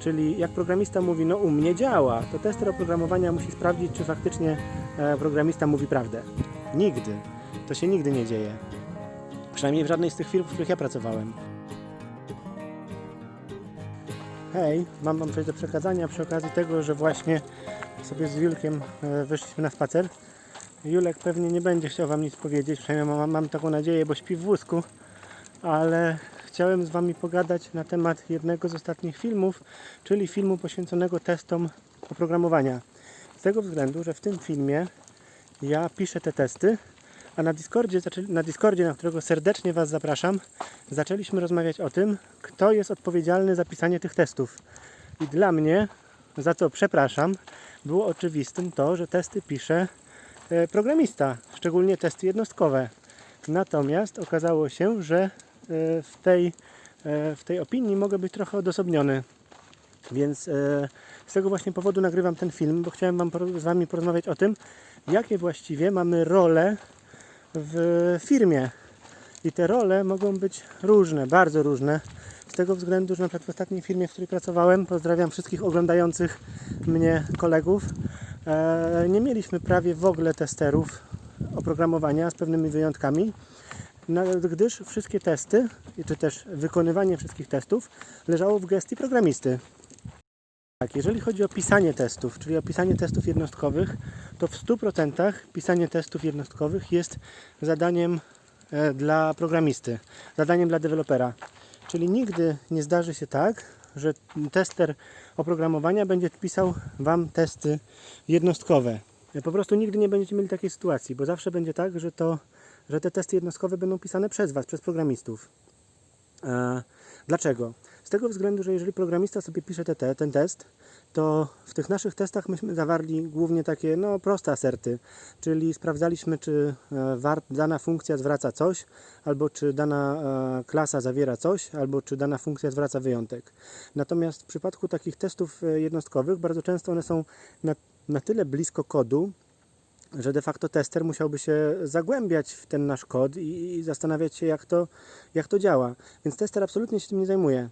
Czyli jak programista mówi, no u mnie działa, to tester oprogramowania musi sprawdzić, czy faktycznie e, programista mówi prawdę. Nigdy. To się nigdy nie dzieje. Przynajmniej w żadnej z tych firm, w których ja pracowałem. Hej, mam wam coś do przekazania przy okazji tego, że właśnie sobie z Julkiem e, wyszliśmy na spacer. Julek pewnie nie będzie chciał wam nic powiedzieć, przynajmniej mam, mam taką nadzieję, bo śpi w wózku, ale chciałem z wami pogadać na temat jednego z ostatnich filmów, czyli filmu poświęconego testom oprogramowania. Z tego względu, że w tym filmie ja piszę te testy, a na Discordzie, na Discordzie, na którego serdecznie Was zapraszam, zaczęliśmy rozmawiać o tym, kto jest odpowiedzialny za pisanie tych testów. I dla mnie, za co przepraszam, było oczywistym to, że testy pisze e, programista, szczególnie testy jednostkowe. Natomiast okazało się, że w tej, e, w tej opinii mogę być trochę odosobniony. Więc e, z tego właśnie powodu nagrywam ten film, bo chciałem wam, z Wami porozmawiać o tym, jakie właściwie mamy role w firmie. I te role mogą być różne, bardzo różne. Z tego względu, że na przykład w ostatniej firmie, w której pracowałem, pozdrawiam wszystkich oglądających mnie kolegów, e, nie mieliśmy prawie w ogóle testerów oprogramowania z pewnymi wyjątkami, gdyż wszystkie testy, czy też wykonywanie wszystkich testów leżało w gestii programisty. Tak, jeżeli chodzi o pisanie testów, czyli o pisanie testów jednostkowych, to w 100% pisanie testów jednostkowych jest zadaniem e, dla programisty, zadaniem dla dewelopera. Czyli nigdy nie zdarzy się tak, że tester oprogramowania będzie pisał Wam testy jednostkowe. E, Po prostu nigdy nie będziecie mieli takiej sytuacji, bo zawsze będzie tak, że, to, że te testy jednostkowe będą pisane przez Was, przez programistów. E, Dlaczego? Z tego względu, że jeżeli programista sobie pisze te, te, ten test, to w tych naszych testach myśmy zawarli głównie takie no, proste aserty, czyli sprawdzaliśmy, czy e, dana funkcja zwraca coś, albo czy dana e, klasa zawiera coś, albo czy dana funkcja zwraca wyjątek. Natomiast w przypadku takich testów e, jednostkowych bardzo często one są na, na tyle blisko kodu, że de facto tester musiałby się zagłębiać w ten nasz kod i, i zastanawiać się, jak to, jak to działa. Więc tester absolutnie się tym nie zajmuje.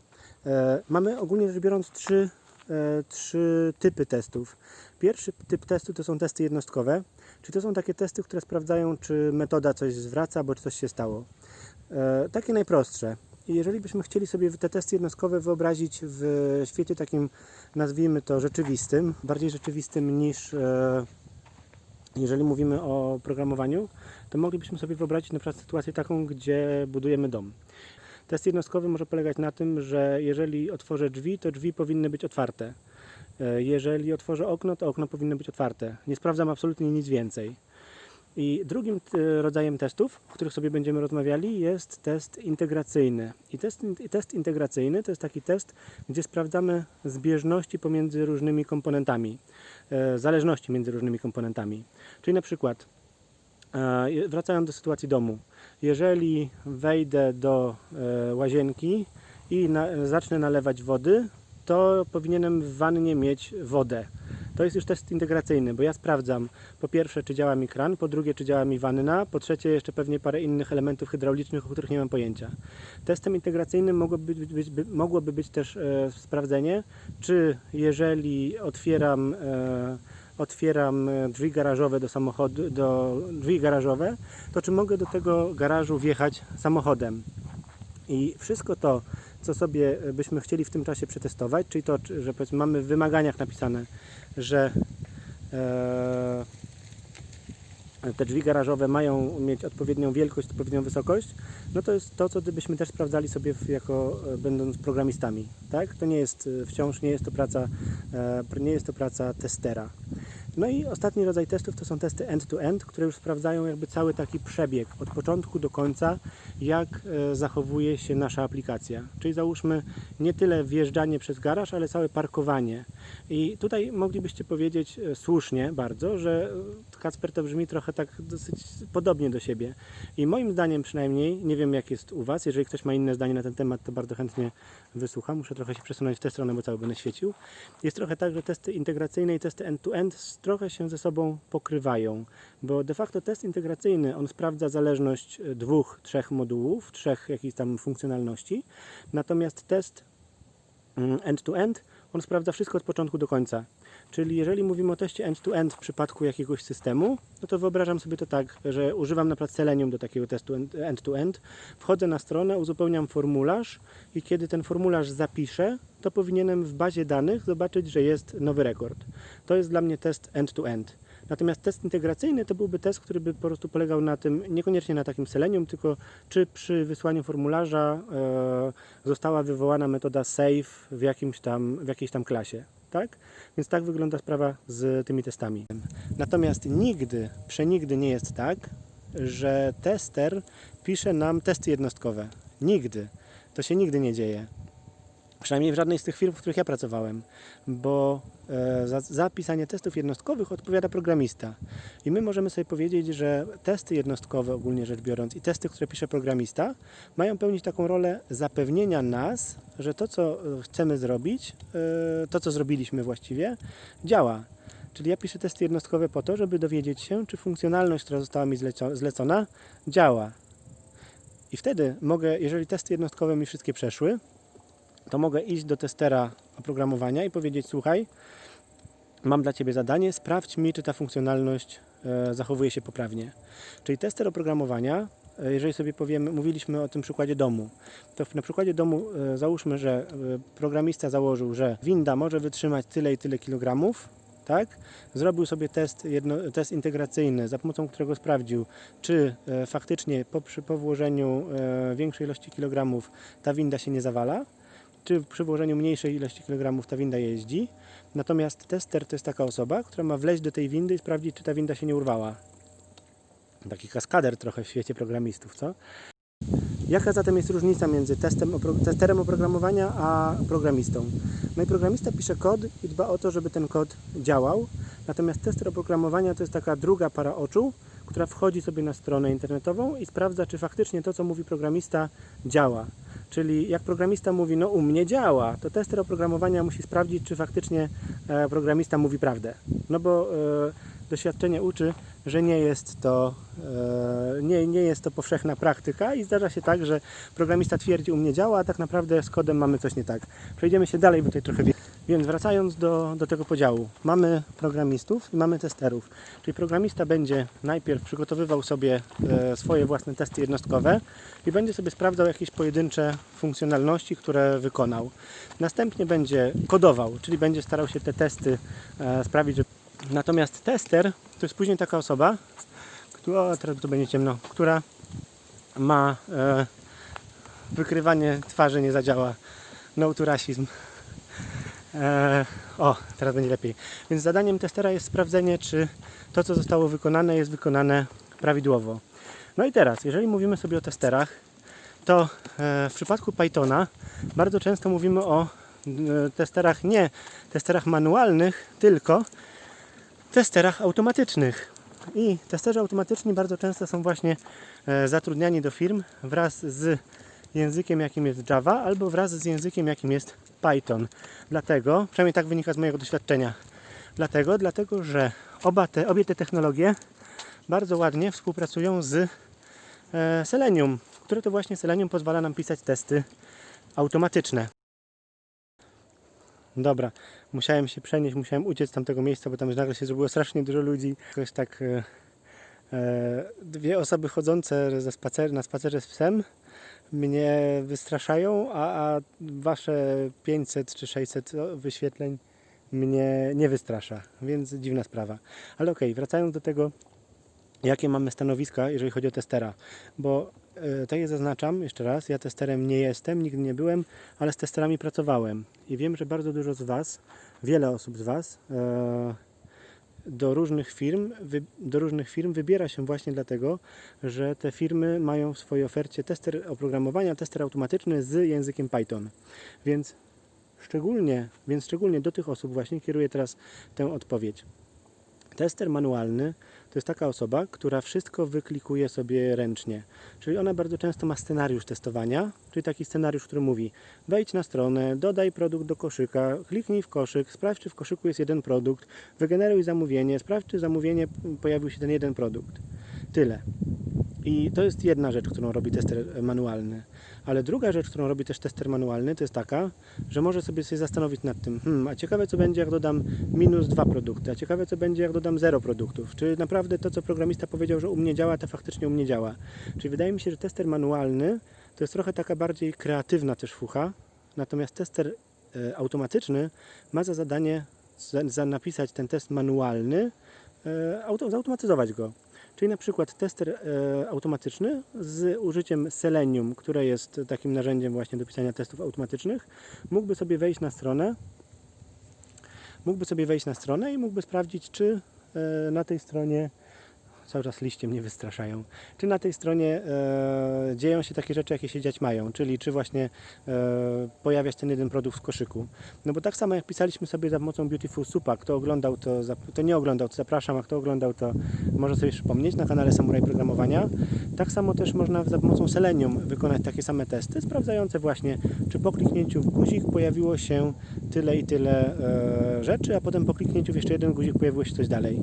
E, mamy ogólnie rzecz biorąc trzy, e, trzy typy testów. Pierwszy typ testu to są testy jednostkowe, czyli to są takie testy, które sprawdzają, czy metoda coś zwraca, bo coś się stało. E, takie najprostsze. I jeżeli byśmy chcieli sobie te testy jednostkowe wyobrazić w świecie takim, nazwijmy to rzeczywistym, bardziej rzeczywistym niż e, jeżeli mówimy o programowaniu, to moglibyśmy sobie wyobrazić na przykład sytuację taką, gdzie budujemy dom. Test jednostkowy może polegać na tym, że jeżeli otworzę drzwi, to drzwi powinny być otwarte. E, Jeżeli otworzę okno, to okno powinno być otwarte. Nie sprawdzam absolutnie nic więcej. I drugim e, rodzajem testów, o których sobie będziemy rozmawiali, jest test integracyjny. I test, test integracyjny to jest taki test, gdzie sprawdzamy zbieżności pomiędzy różnymi komponentami, zależności między różnymi komponentami. Czyli na przykład, e, wracając do sytuacji domu, jeżeli wejdę do e, łazienki i na, zacznę nalewać wody, to powinienem w wannie mieć wodę. To jest już test integracyjny, bo ja sprawdzam po pierwsze, czy działa mi kran, po drugie, czy działa mi wanna, po trzecie, jeszcze pewnie parę innych elementów hydraulicznych, o których nie mam pojęcia. Testem integracyjnym mogłoby być, by, mogłoby być też e, sprawdzenie, czy jeżeli otwieram, e, otwieram e, drzwi garażowe do samochodu, do drzwi garażowe, to czy mogę do tego garażu wjechać samochodem. I wszystko to, co sobie byśmy chcieli w tym czasie przetestować, czyli to, że powiedzmy mamy w wymaganiach napisane, że e, te drzwi garażowe mają mieć odpowiednią wielkość, odpowiednią wysokość, no to jest to, co gdybyśmy też sprawdzali sobie jako e, będąc programistami. Tak? To nie jest e, wciąż nie jest to praca, e, nie jest to praca testera. No i ostatni rodzaj testów to są testy end-to-end, które już sprawdzają jakby cały taki przebieg od początku do końca, jak e, zachowuje się nasza aplikacja. Czyli załóżmy nie tyle wjeżdżanie przez garaż, ale całe parkowanie. I tutaj moglibyście powiedzieć e, słusznie bardzo, że e, Kacper to brzmi trochę tak dosyć podobnie do siebie. I moim zdaniem przynajmniej, nie wiem jak jest u Was, jeżeli ktoś ma inne zdanie na ten temat, to bardzo chętnie wysłucham. Muszę trochę się przesunąć w tę stronę, bo cały będę świecił. Jest trochę tak, że testy integracyjne i testy end-to-end s- trochę się ze sobą pokrywają, bo de facto test integracyjny, on sprawdza zależność e, dwóch, trzech modułów, trzech jakichś tam funkcjonalności, natomiast test mm, end-to-end, on sprawdza wszystko od początku do końca. Czyli jeżeli mówimy o teście end-to-end w przypadku jakiegoś systemu, no to wyobrażam sobie to tak, że używam na przykład Selenium do takiego testu end- end-to-end, wchodzę na stronę, uzupełniam formularz i kiedy ten formularz zapiszę, to powinienem w bazie danych zobaczyć, że jest nowy rekord. To jest dla mnie test end-to-end. Natomiast test integracyjny to byłby test, który by po prostu polegał na tym, niekoniecznie na takim selenium, tylko czy przy wysłaniu formularza e, została wywołana metoda save w, jakimś tam, w jakiejś tam klasie. Tak? Więc tak wygląda sprawa z tymi testami. Natomiast nigdy, przenigdy nie jest tak, że tester pisze nam testy jednostkowe. Nigdy. To się nigdy nie dzieje. Przynajmniej w żadnej z tych firm, w których ja pracowałem, bo e, za, za pisanie testów jednostkowych odpowiada programista. I my możemy sobie powiedzieć, że testy jednostkowe, ogólnie rzecz biorąc, i testy, które pisze programista, mają pełnić taką rolę zapewnienia nas, że to, co e, chcemy zrobić, e, to, co zrobiliśmy właściwie, działa. Czyli ja piszę testy jednostkowe po to, żeby dowiedzieć się, czy funkcjonalność, która została mi zleco- zlecona, działa. I wtedy mogę, jeżeli testy jednostkowe mi wszystkie przeszły, to mogę iść do testera oprogramowania i powiedzieć: Słuchaj, mam dla Ciebie zadanie, sprawdź mi, czy ta funkcjonalność e, zachowuje się poprawnie. Czyli tester oprogramowania, e, jeżeli sobie powiemy, mówiliśmy o tym przykładzie domu, to na przykładzie domu e, załóżmy, że programista założył, że winda może wytrzymać tyle i tyle kilogramów. Tak? Zrobił sobie test, jedno, test integracyjny, za pomocą którego sprawdził, czy faktycznie po, przy, po włożeniu większej ilości kilogramów ta winda się nie zawala czy przy włożeniu mniejszej ilości kilogramów ta winda jeździ. Natomiast tester to jest taka osoba, która ma wleźć do tej windy i sprawdzić, czy ta winda się nie urwała. Taki kaskader trochę w świecie programistów, co? Jaka zatem jest różnica między testem, testerem oprogramowania a programistą? No i programista pisze kod i dba o to, żeby ten kod działał. Natomiast tester oprogramowania to jest taka druga para oczu, która wchodzi sobie na stronę internetową i sprawdza, czy faktycznie to, co mówi programista, działa. Czyli jak programista mówi, no u mnie działa, to tester oprogramowania musi sprawdzić, czy faktycznie e, programista mówi prawdę. No bo e, doświadczenie uczy, że nie jest to e, nie, nie jest to powszechna praktyka i zdarza się tak, że programista twierdzi u mnie działa, a tak naprawdę z kodem mamy coś nie tak. Przejdziemy się dalej, bo tutaj trochę wie. Więc wracając do, do tego podziału, mamy programistów i mamy testerów. Czyli programista będzie najpierw przygotowywał sobie e, swoje własne testy jednostkowe i będzie sobie sprawdzał jakieś pojedyncze funkcjonalności, które wykonał. Następnie będzie kodował, czyli będzie starał się te testy e, sprawić, że... Natomiast tester to jest później taka osoba, która, teraz tu będzie ciemno, która ma e, wykrywanie twarzy nie zadziała. No to rasizm. E, o, teraz będzie lepiej. Więc zadaniem testera jest sprawdzenie, czy to, co zostało wykonane, jest wykonane prawidłowo. No i teraz, jeżeli mówimy sobie o testerach, to e, w przypadku Pythona bardzo często mówimy o e, testerach nie testerach manualnych, tylko testerach automatycznych. I testerzy automatyczni bardzo często są właśnie zatrudniani do firm wraz z językiem, jakim jest Java, albo wraz z językiem, jakim jest Python. Dlatego, przynajmniej tak wynika z mojego doświadczenia, dlatego, dlatego że oba te, obie te technologie bardzo ładnie współpracują z e, Selenium, które to właśnie Selenium pozwala nam pisać testy automatyczne. Dobra, musiałem się przenieść, musiałem uciec z tamtego miejsca, bo tam nagle się zrobiło strasznie dużo ludzi. Jakoś tak e, e, dwie osoby chodzące ze spacer, na spacerze z psem mnie wystraszają, a, a wasze 500 czy 600 wyświetleń mnie nie wystrasza, więc dziwna sprawa. Ale okej, wracając do tego, jakie mamy stanowiska, jeżeli chodzi o testera, bo e, tak je zaznaczam jeszcze raz, ja testerem nie jestem, nigdy nie byłem, ale z testerami pracowałem i wiem, że bardzo dużo z Was, wiele osób z Was e, do różnych firm, do różnych firm wybiera się właśnie dlatego, że te firmy mają w swojej ofercie tester oprogramowania, tester automatyczny z językiem Python. Więc szczególnie, więc szczególnie do tych osób właśnie kieruję teraz tę odpowiedź. Tester manualny to jest taka osoba, która wszystko wyklikuje sobie ręcznie. Czyli ona bardzo często ma scenariusz testowania, czyli taki scenariusz, który mówi wejdź na stronę, dodaj produkt do koszyka, kliknij w koszyk, sprawdź czy w koszyku jest jeden produkt, wygeneruj zamówienie, sprawdź czy zamówienie pojawił się ten jeden produkt. Tyle. I to jest jedna rzecz, którą robi tester manualny. Ale druga rzecz, którą robi też tester manualny, to jest taka, że może sobie zastanowić nad tym, hmm, a ciekawe co będzie, jak dodam minus dwa produkty, a ciekawe co będzie, jak dodam zero produktów. Czy naprawdę to, co programista powiedział, że u mnie działa, to faktycznie u mnie działa. Czyli wydaje mi się, że tester manualny to jest trochę taka bardziej kreatywna też fucha, natomiast tester e, automatyczny ma za zadanie za, za napisać ten test manualny, e, auto, zautomatyzować go. Czyli na przykład tester e, automatyczny z użyciem Selenium, które jest takim narzędziem właśnie do pisania testów automatycznych, mógłby sobie wejść na stronę, mógłby sobie wejść na stronę i mógłby sprawdzić, czy e, na tej stronie cały czas liście mnie wystraszają. Czy na tej stronie e, dzieją się takie rzeczy, jakie się dziać mają, czyli czy właśnie e, pojawia się ten jeden produkt w koszyku. No bo tak samo jak pisaliśmy sobie za pomocą Beautiful Soupa, kto oglądał to, zap- to nie oglądał, to zapraszam, a kto oglądał to może sobie przypomnieć na kanale Samuraj Programowania. Tak samo też można za pomocą Selenium wykonać takie same testy, sprawdzające właśnie, czy po kliknięciu w guzik pojawiło się tyle i tyle e, rzeczy, a potem po kliknięciu w jeszcze jeden guzik pojawiło się coś dalej.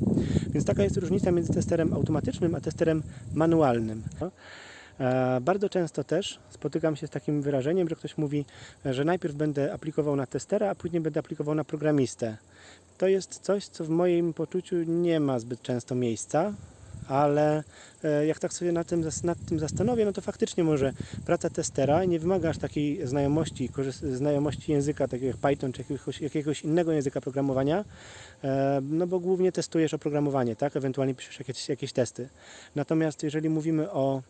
Więc taka jest różnica między testerem automatycznym a testerem manualnym. E, Bardzo często też spotykam się z takim wyrażeniem, że ktoś mówi, że najpierw będę aplikował na testera, a później będę aplikował na programistę. To jest coś, co w moim poczuciu nie ma zbyt często miejsca, ale e, jak tak sobie nad tym, nad tym zastanowię, no to faktycznie może praca testera nie wymaga aż takiej znajomości, znajomości języka, takiego jak Python czy jakiegoś, jakiegoś innego języka programowania, e, no bo głównie testujesz oprogramowanie, tak? Ewentualnie piszesz jakieś, jakieś testy. Natomiast jeżeli mówimy o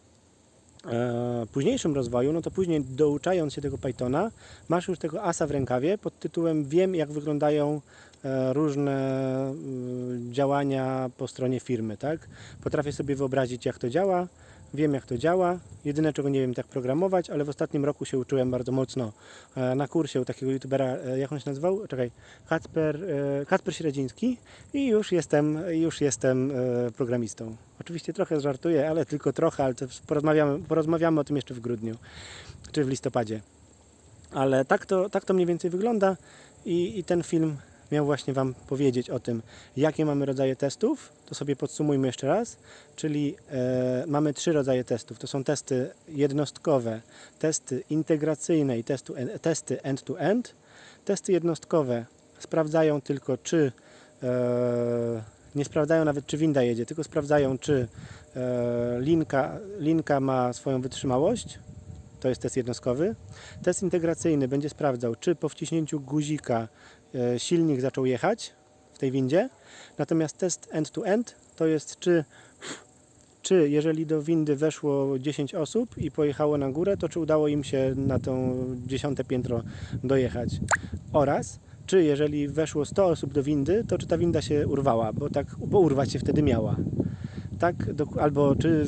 e, późniejszym rozwoju, no to później douczając się tego Pythona, masz już tego asa w rękawie pod tytułem wiem jak wyglądają e, różne y, działania po stronie firmy, tak? Potrafię sobie wyobrazić jak to działa, wiem jak to działa, jedyne czego nie wiem tak programować, ale w ostatnim roku się uczyłem bardzo mocno e, na kursie u takiego youtubera, e, jak on się nazywał? Czekaj, Kacper, e, Kacper Średziński i już jestem, już jestem programistą. Oczywiście trochę żartuję, ale tylko trochę, ale porozmawiamy, porozmawiamy o tym jeszcze w grudniu czy w listopadzie. Ale tak to, tak to mniej więcej wygląda i, i ten film miał właśnie Wam powiedzieć o tym, jakie mamy rodzaje testów. To sobie podsumujmy jeszcze raz. Czyli e, mamy trzy rodzaje testów. To są testy jednostkowe, testy integracyjne i testu, en- testy end-to-end. Testy jednostkowe sprawdzają tylko, czy e, nie sprawdzają nawet, czy winda jedzie, tylko sprawdzają, czy e, linka, linka ma swoją wytrzymałość. To jest test jednostkowy. Test integracyjny będzie sprawdzał, czy po wciśnięciu guzika e, silnik zaczął jechać w tej windzie. Natomiast test end-to-end to jest, czy, czy jeżeli do windy weszło 10 osób i pojechało na górę, to czy udało im się na to dziesiąte piętro dojechać. Oraz czy jeżeli weszło 100 osób do windy, to czy ta winda się urwała, bo tak, bo urwać się wtedy miała. Tak, dok- albo czy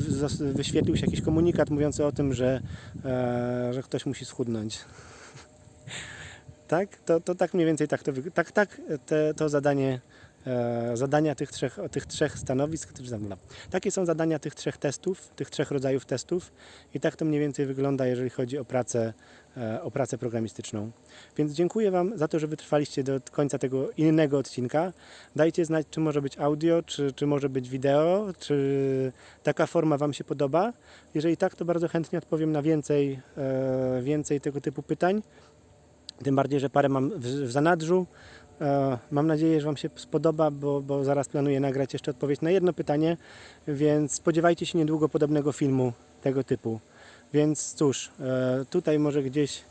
wyświetlił się jakiś komunikat mówiący o tym, że, e, że ktoś musi schudnąć. Tak, to, to tak mniej więcej tak to tak, tak te, to zadanie e, zadania tych trzech, tych trzech stanowisk, no. takie są zadania tych trzech testów, tych trzech rodzajów testów i tak to mniej więcej wygląda, jeżeli chodzi o pracę, e, o pracę programistyczną. Więc dziękuję Wam za to, że wytrwaliście do końca tego innego odcinka. Dajcie znać, czy może być audio, czy, czy może być wideo, czy taka forma Wam się podoba. Jeżeli tak, to bardzo chętnie odpowiem na więcej, e, więcej tego typu pytań. Tym bardziej, że parę mam w, w zanadrzu. E, mam nadzieję, że Wam się spodoba, bo, bo zaraz planuję nagrać jeszcze odpowiedź na jedno pytanie, więc spodziewajcie się niedługo podobnego filmu tego typu. Więc cóż, e, tutaj może gdzieś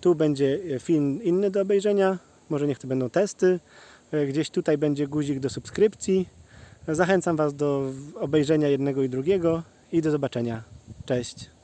tu będzie film inny do obejrzenia, może niech to będą testy. E, Gdzieś tutaj będzie guzik do subskrypcji. Zachęcam Was do obejrzenia jednego i drugiego i do zobaczenia. Cześć.